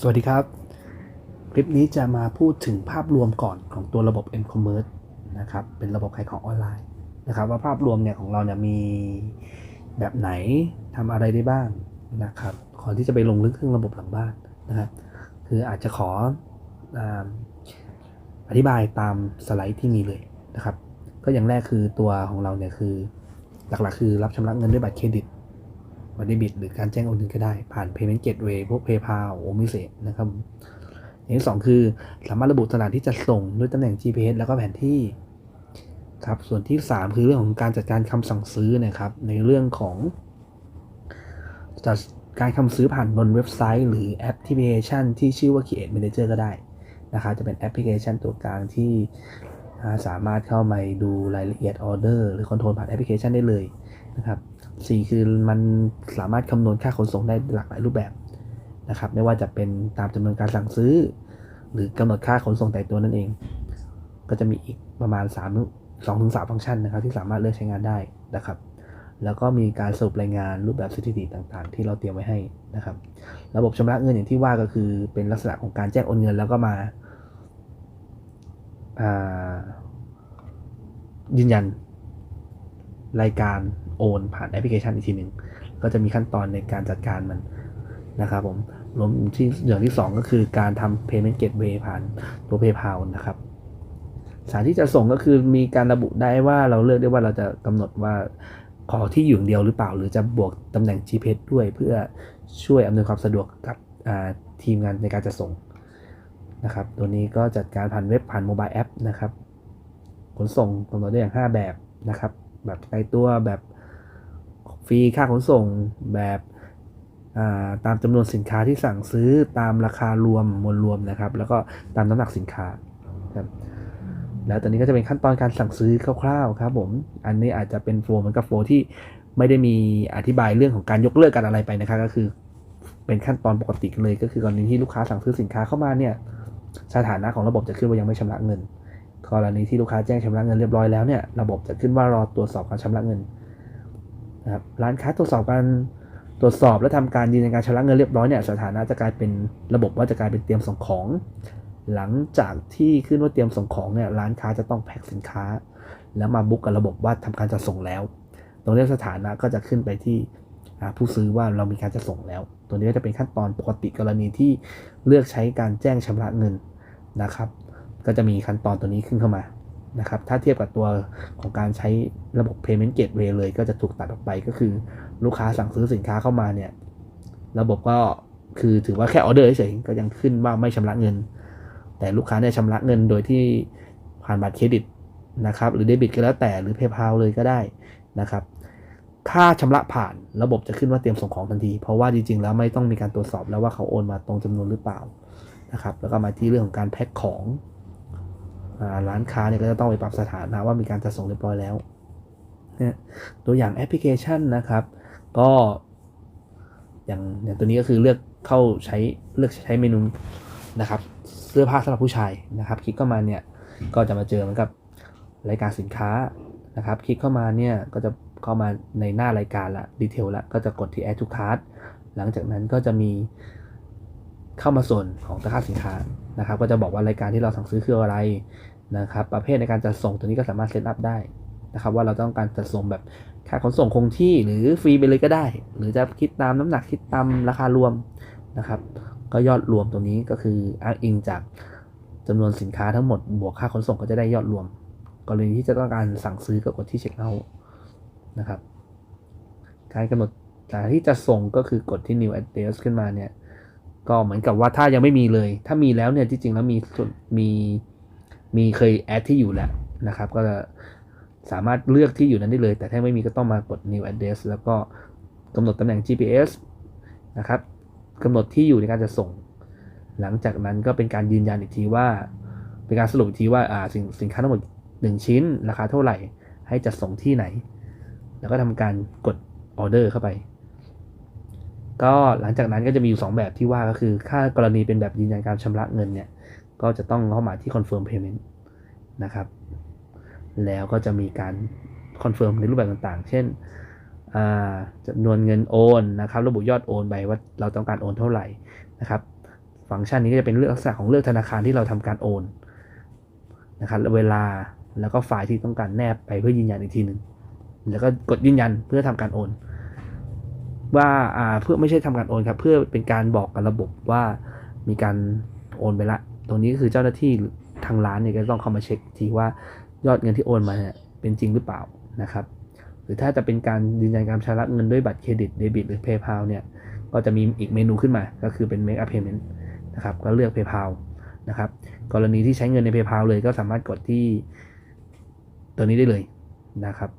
สวัสดีครับ คลิปนี้จะมาพูดถึงภาพรวมก่อนของตัวระบบ m-commerce นะครับ เป็นระบบขายของออนไลน์นะครับ ว่าภาพรวมเนี่ยของเราเนี่ยมีแบบไหนทำอะไรได้บ้างนะครับก่อนที่จะไปลงลึกเรื่องระบบหลังบ้านนะครับคืออาจจะขออาอธิบายตามสไลด์ที่มีเลยนะครับ ก็อย่างแรกคือตัวของเราเนี่ยคือหลักๆ คือรับชำระเงินด้วยบัตรเครดิต บัตรเดบิตหรือการแจ้งโอนเงินก็ได้ผ่าน Payment Gateway พวก PayPal โอมิเซนะครับอย่างที่สองคือสามารถระบุสถานที่จัดส่งด้วยตำแหน่ง GPS แล้วก็แผนที่ครับส่วนที่ 3 คือเรื่องของการจัดการคำสั่งซื้อนะครับ ในเรื่องของจัดการคำซื้อผ่านบนเว็บไซต์ หรือแอปพลิเคชัน ที่ชื่อว่า Create Manager ก็ได้นะครับจะเป็นแอปพลิเคชันตัวกลางที่สามารถเข้ามาดูรายละเอียดออเดอร์หรือคอนโทรลผ่านแอปพลิเคชันได้เลย นะครับสี่คือมันสามารถคำนวณค่าขนส่งได้หลากหลายรูปแบบนะครับ ไม่ว่าจะเป็นตามจำนวนการสั่งซื้อ หรือกำหนดค่าขนส่งแต่ตัวนั่นเอง ก็จะมีอีกประมาณ3 2ถึง3ฟังก์ชันนะครับ ที่สามารถเลือกใช้งานได้นะครับ แล้วก็มีการสรุปรายงานรูปแบบสถิติต่างๆ ที่เราเตรียมไว้ให้นะครับ ระบบชำระเงินอย่างที่ว่าก็คือเป็นลักษณะของการแจ้งโอนเงินแล้วก็มายืนยันรายการ โอนผ่านแอปพลิเคชันอีกทีหนึ่งก็จะมีขั้นตอนในการจัดการมันนะครับผมรวมที่อย่างที่ 2 ก็คือการทำ payment gateway ผ่านตัว PayPal นะครับสานที่จะส่งก็คือมีการระบุได้ว่าเราเลือกได้ว่าเราจะกำหนดว่าขอที่อยู่เดียวหรือเปล่า หรือจะบวกตำแหน่ง GPS ด้วยเพื่อช่วยอำนวยความสะดวกกับทีมงานในการจะส่งนะครับ ตัวนี้ก็จัดการผ่านเว็บผ่านโมบายแอปนะครับ ขนส่งกำหนดได้อย่าง 5 แบบนะครับ แบบไกลตัวแบบ ฟรีค่าขนส่งแบบตามจำนวนสินค้าที่สั่งซื้อตามราคารวมมวลรวมนะครับ แล้วก็ตามน้ำหนักสินค้าครับแล้วตอนนี้ก็จะเป็นขั้นตอนการสั่งซื้อคร่าวๆครับผมอันนี้อาจจะเป็นโฟล์เหมือนกับโฟล์ที่ไม่ได้มีอธิบายเรื่องของการยกเลิกกันอะไรไปนะครับ ก็คือเป็นขั้นตอนปกติเลย ก็คือกรณีที่ลูกค้าสั่งซื้อสินค้าเข้ามาเนี่ยสถานะของระบบจะขึ้นว่ายังไม่ชำระเงิน กรณีที่ลูกค้าแจ้งชำระเงินเรียบร้อยแล้วเนี่ยระบบจะขึ้นว่ารอตรวจสอบการชำระเงิน นะครับร้านค้าตรวจสอบการตรวจสอบและทำการยืนยันการชำระเงินเรียบร้อยเนี่ยสถานะจะกลายเป็นระบบว่าจะกลายเป็นเตรียมส่งของ หลังจากที่ขึ้นว่าเตรียมส่งของเนี่ยร้านค้าจะต้องแพ็คสินค้า แล้วมาบุ๊กกับระบบว่าทำการจะส่งแล้ว ตรงนี้สถานะก็จะขึ้นไปที่ผู้ซื้อว่าเรามีการจะส่งแล้ว ตัวนี้ก็จะเป็นขั้นตอนปกติกรณีที่เลือกใช้การแจ้งชำระเงินนะครับ ก็จะมีขั้นตอนตัวนี้ขึ้นเข้ามา นะครับ ถ้าเทียบกับตัวของการใช้ระบบ payment gateway เลยก็จะถูกตัดออกไปก็คือลูกค้าสั่งซื้อสินค้าเข้ามาเนี่ย ระบบก็คือถือว่าแค่ออเดอร์เฉยก็ยังขึ้นว่าไม่ชำระเงิน แต่ลูกค้าเนี่ยชำระเงินโดยที่ผ่านบัตรเครดิตนะครับ หรือเดบิตก็แล้วแต่หรือ PayPal เลยก็ได้นะครับค่าชำระผ่านระบบจะขึ้นว่าเตรียมส่งของทันที เพราะว่าจริงๆแล้วไม่ต้องมีการตรวจสอบแล้วว่าเขาโอนมาตรงจำนวนหรือเปล่านะครับ แล้วก็มาที่เรื่องของการแพ็คของ ร้านค้าเนี่ยก็จะต้องไปปรับสถานะว่ามีการจัดส่งเรียบร้อยแล้วตัวอย่างแอปพลิเคชันนะครับ ก็อย่างอย่างตัวนี้ก็คือเลือกเข้าใช้เลือกใช้เมนูนะครับ เสื้อผ้าสำหรับผู้ชายนะครับ คลิกเข้ามาเนี่ยก็จะมาเจอเหมือนกับรายการสินค้านะครับ คลิกเข้ามาเนี่ยก็จะเข้ามาในหน้ารายการละดีเทลละก็จะกดที่ add to cart หลังจากนั้นก็จะมี เข้ามาส่วนของตะกร้าสินค้านะครับ ก็จะบอกว่ารายการที่เราสั่งซื้อคืออะไรนะครับ ประเภทในการจัดส่งตัวนี้ก็สามารถเซตอัพได้นะครับ ว่าเราต้องการจัดส่งแบบค่าขนส่งคงที่หรือฟรีไปเลยก็ได้ หรือจะคิดตามน้ำหนักคิดตามราคารวมนะครับ ก็ยอดรวมตรงนี้ก็คืออ้างอิงจากจำนวนสินค้าทั้งหมดบวกค่าขนส่งก็จะได้ยอดรวม กรณีที่จะต้องการสั่งซื้อก็กดที่เช็คเอาท์นะครับ การกำหนดการที่จะส่งก็คือกดที่ new address ขึ้นมาเนี่ย ก็เหมือนกับว่าถ้ายังไม่มีเลย ถ้ามีแล้วเนี่ยที่จริงแล้วมีมีมีเคยแอดที่อยู่แล้วนะครับ ก็จะสามารถเลือกที่อยู่นั้นได้เลย แต่ถ้าไม่มีก็ต้องมากด new address แล้วก็กำหนดตำแหน่ง GPS นะครับกำหนดที่อยู่ในการจะส่ง หลังจากนั้นก็เป็นการยืนยันอีกทีว่า เป็นการสรุปอีกทีว่าอ่าสินสินค้าทั้งหมด 1 ชิ้น ราคาเท่าไหร่ ให้จัดส่งที่ไหน แล้วก็ทำการกดออเดอร์เข้าไป ก็หลังจากนั้นก็จะมีอยู่ 2 แบบที่ว่าก็คือค่ากรณีเป็นแบบยืนยันการชำระเงินเนี่ยก็จะต้องเข้ามาที่ confirm payment นะครับ แล้วก็จะมีการคอนเฟิร์มในรูปแบบต่างๆ เช่นจำนวนเงินโอนนะครับ ระบุยอดโอนไปว่าเราต้องการโอนเท่าไหร่นะครับ ฟังก์ชันนี้ก็จะเป็นเรื่องลักษณะของเลือกธนาคารที่เราทำการโอนนะครับเวลาแล้วก็ไฟล์ที่ต้องการแนบไปเพื่อยืนยันอีกทีหนึ่งแล้วก็กดยืนยันเพื่อทำการโอน ว่าอ่าเพื่อไม่ใช่ทำการโอนครับ เพื่อเป็นการบอกกับระบบว่ามีการโอนไปละ ตรงนี้ก็คือเจ้าหน้าที่ทางร้านเนี่ยก็ต้องเข้ามาเช็คทีว่ายอดเงินที่โอนมาเนี่ยเป็นจริงหรือเปล่านะครับ หรือถ้าจะเป็นการยืนยันการชำระเงินด้วยบัตรเครดิตเดบิตหรือ PayPal เนี่ยก็จะมีอีกเมนูขึ้นมาก็คือเป็น Make a Payment นะครับก็เลือก PayPal นะครับกรณีที่ใช้เงินใน PayPal เลยก็สามารถกดที่ตัวนี้ได้เลยนะครับ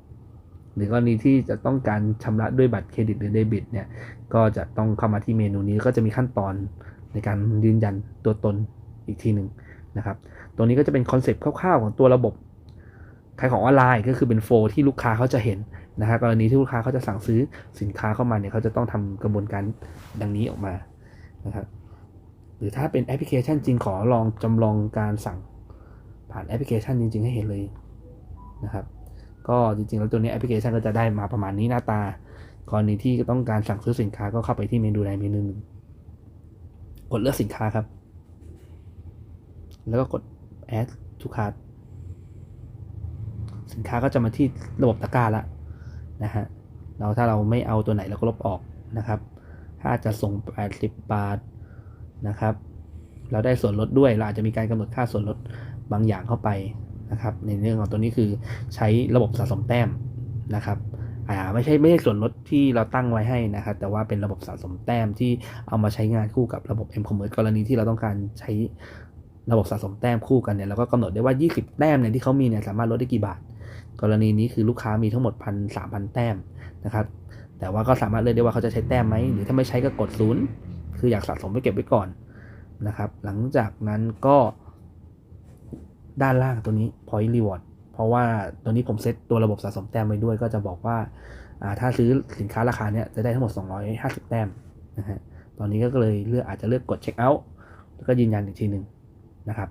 หรือกรณีที่จะต้องการชำระด้วยบัตรเครดิตหรือเดบิตเนี่ยก็จะต้องเข้ามาที่เมนูนี้ก็จะมีขั้นตอนในการยืนยันตัวตนอีกทีหนึ่งนะครับตรงนี้ก็จะเป็นคอนเซปต์คร่าวๆของตัวระบบขายของออนไลน์ก็คือเป็นโฟลที่ลูกค้าเขาจะเห็นนะครับกรณีที่ลูกค้าเขาจะสั่งซื้อสินค้าเข้ามาเนี่ยเขาจะต้องทำกระบวนการดังนี้ออกมานะครับหรือถ้าเป็นแอปพลิเคชันจริงขอลองจำลองการสั่งผ่านแอปพลิเคชันจริง ๆ ให้เห็นเลยนะครับ ก็จริงๆ แล้วตัวนี้แอปพลิเคชันก็จะได้มาประมาณนี้หน้าตากรณีที่ต้องการสั่งซื้อสินค้าก็เข้าไปที่เมนูใดเมนูหนึ่งกดเลือกสินค้าครับ แล้วก็กด add to cart สินค้าก็จะมาที่ระบบตะกร้าละนะฮะเราถ้าเราไม่เอาตัวไหนเราก็ลบออกนะครับถ้าจะส่ง 80 บาทนะครับ เราได้ส่วนลดด้วย เราอาจจะมีการกำหนดค่าส่วนลดบางอย่างเข้าไป นะครับ ในเรื่องของตัวนี้คือใช้ระบบสะสมแต้มนะครับอ่าไม่ใช่ไม่ใช่ส่วนลดที่เราตั้งไว้ให้นะครับ แต่ว่าเป็นระบบสะสมแต้มที่เอามาใช้งานคู่กับระบบ m-commerce กรณีที่เราต้องการใช้ระบบสะสมแต้มคู่กันเนี่ยเราก็กำหนดได้ว่า 20 แต้มเนี่ยที่เขามีเนี่ยสามารถลดได้กี่บาท กรณีนี้คือลูกค้ามีทั้งหมดพันสามพันแต้มนะครับ แต่ว่าก็สามารถเลือกได้ว่าเขาจะใช้แต้มไหมหรือถ้าไม่ใช้ก็กดศูนย์คืออยากสะสมไปเก็บไว้ก่อนนะครับ หลังจากนั้นก็ ด้านล่างตัวนี้ point reward เพราะว่าตัวนี้ผมเซตตัวระบบสะสมแต้มไว้ด้วย ก็จะบอกว่าถ้าซื้อสินค้าราคาเนี้ยจะได้ทั้งหมด 250 แต้มนะฮะตอนนี้ก็เลยเลือกอาจจะเลือกกดเช็คเอาท์แล้วก็ยืนยันอีกทีหนึ่งนะครับ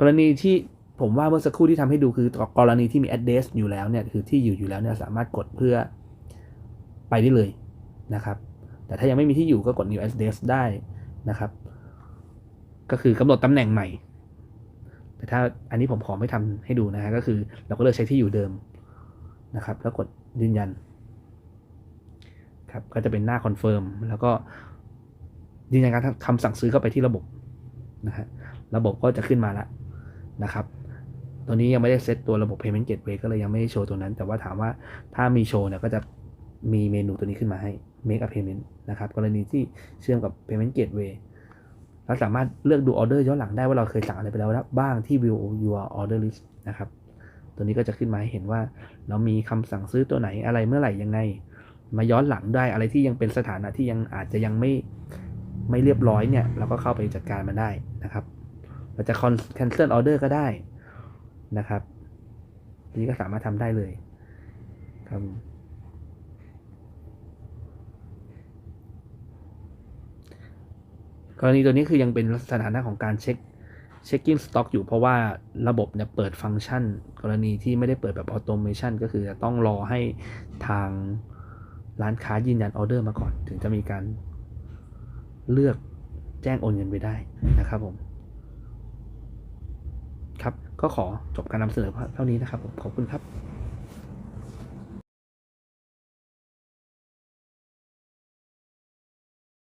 กรณีที่ผมว่าเมื่อสักครู่ที่ทำให้ดูคือกรณีที่มี address อยู่แล้วเนี่ยคือที่อยู่อยู่แล้วเนี่ยสามารถกดเพื่อไปได้เลยนะครับ แต่ถ้ายังไม่มีที่อยู่ก็กด new address ได้นะครับ ก็คือกำหนดตำแหน่งใหม่ แต่ถ้าอันนี้ผมขอไม่ทำให้ดูนะฮะก็คือเราก็เลือกใช้ที่อยู่เดิมนะครับ แล้วกดยืนยันครับก็จะเป็นหน้าคอนเฟิร์มแล้วก็ยืนยันการคำสั่งซื้อเข้าไปที่ระบบนะฮะระบบก็จะขึ้นมาแล้วนะครับ ตัวนี้ยังไม่ได้เซตตัวระบบ payment gateway ก็เลยยังไม่ได้โชว์ตัวนั้น แต่ว่าถามว่าถ้ามีโชว์เนี่ยก็จะมีเมนูตัวนี้ขึ้นมาให้ make a payment นะครับ กรณีที่เชื่อมกับ payment gateway เราสามารถเลือกดูออเดอร์ย้อนหลังได้ว่าเราเคยสั่งอะไรไปแล้วบ้างที่ view your order list นะครับ ตัวนี้ก็จะขึ้นมาให้เห็นว่า เรามีคำสั่งซื้อตัวไหนอะไรเมื่อไหร่ยังไง มาย้อนหลังได้อะไรที่ยังเป็นสถานะที่ยังอาจจะยังไม่ไม่เรียบร้อยเนี่ยเราก็เข้าไปจัดการมันได้นะครับ เราจะ cancel order ก็ได้นะครับ นี่ก็สามารถทำได้เลยครับ กรณีตัวนี้คือยังเป็นสถานะของการเช็คเช็คกิ้งสต็อกอยู่เพราะว่าระบบเนี่ยเปิดฟังก์ชัน กรณีที่ไม่ได้เปิดแบบออโตเมชันก็คือจะต้องรอให้ทางร้านค้ายืนยันออเดอร์มาก่อน ถึงจะมีการเลือกแจ้งโอนเงินไปได้นะครับผม ครับก็ขอจบการนำเสนอเท่านี้นะครับผมขอบคุณครับ